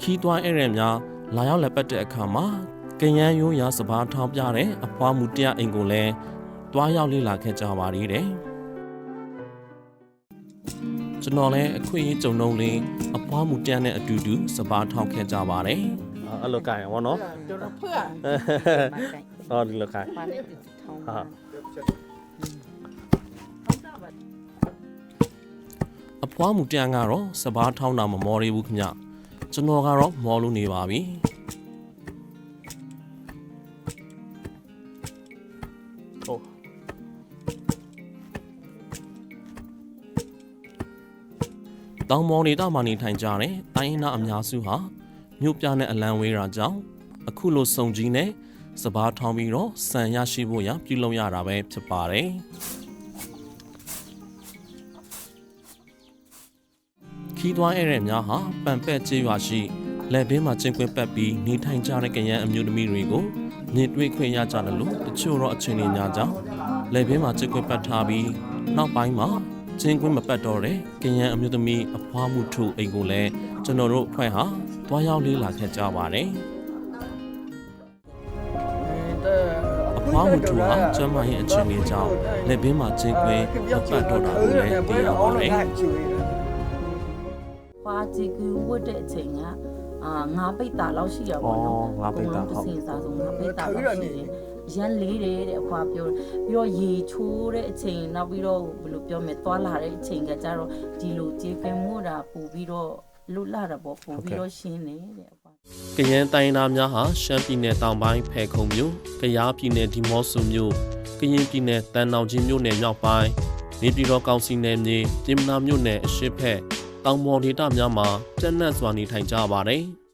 ခီးသွွားဧည့်သည်များလာရောက်လက်ပတ်တဲ့အခါမှာကရန်ရိုးရာစပားထောင်းပြတဲ့အဖွားမှုတရားအိမ်ကိုလည်းတွားရောက်လေ့လာခဲ့ကြပါသေးတယ်ကျွန်တော်လည်းအခွင့်အရေးကြုံတော့လေးအဖွားမှုတရားနဲ့အတူတူစပားထောင်းခဲ့ကြပါတယ်အဲ့လိုကြရင်ဗောနော်တော်တော်ဖွာဟောဒီလိုကြပါနဲ့ထောင်းဟာအဖွားမှုတရားကတော့စပားထောင်းတာမမော်ရဘူးခင်ဗျ ကျွန်တော်ကတော့မော်လို့နေပါပြီဟုတ်တောင်မော်နေတာမှနေထိုင်ကြတဲ့တိုင်းရင်းသားအများစုဟာမြို့ပြနဲ့အလံဝေးတာကြောင့်အခုလိုစုံကြီးနဲ့စပားထောင်းပြီးတော့စံရရှိဖို့ရပြုလုပ်ရတာပဲဖြစ်ပါတယ် ခီးသွွားဧည့်သည်များဟာပန်ပက်ကျေးရွာရှိလက်ဘင်းမှာကျင်းကွင်းပတ်ပြီးနေထိုင်ကြတဲ့ကရန်အမျိုးသမီးတွေကိုမြင်တွေ့ခွင့်ရကြတယ်လို့တချို့တော့အချိန်ကြီးများကြောင့်လက်ဘင်းမှာကျင်းကွင်းပတ်ထားပြီးနောက်ပိုင်းမှာကျင်းကွင်းမပတ်တော့တဲ့ကရန်အမျိုးသမီးအဖွားမှုထုအိမ်ကိုလည်းကျွန်တော်တို့အဖွဲ့ဟာတွားရောက်လေးလာခဲ့ကြပါတယ်အဖွားမှုထူဟာကျမ်းမာရေးအခြေအနေကြောင့်လက်ဘင်းမှာကျင်းကွင်းမပတ်တော့တာကိုလည်းသိရပါတယ် ဖွာကြည့်ကူဝတ်တဲ့အချိန်ကအာငါပိတ်တာလောက်ရှိရပါတော့ဩငါပိတ်တာတစ်ဟုတ်စင်စားဆုံးငါပိတ်တာလောက်ရှိတယ်ရန်လေးတယ်တဲ့အဖွာပြောတယ်ပြီးတော့ရေချိုးတဲ့အချိန်နောက်ပြီးတော့ဘယ်လိုပြောမလဲသွားလာတဲ့အချိန်ကကြတော့ဒီလိုကြေပင်မှုတာပူပြီးတော့လွတ်လာတာပေါ့ပူပြီးတော့ရှင်းတယ်တဲ့အဖွာကရန်တိုင်းသားများဟာရှမ်းပြည်နယ်တောင်ပိုင်းဖဲခုံမြို့၊ကယားပြည်နယ်ဒီမော့ဆိုမြို့၊ကရင်ပြည်နယ်တန်တောင်ကြီးမြို့နယ်မြောက်ပိုင်း၊နေပြည်တော်ကောင်စီနယ်မြေ၊ပြင်မနာမြို့နယ်အရှေ့ဘက် တောင်ပေါ်ဒေသများမှာကျန်းနက်စွာနေထိုင်ကြပါတယ်။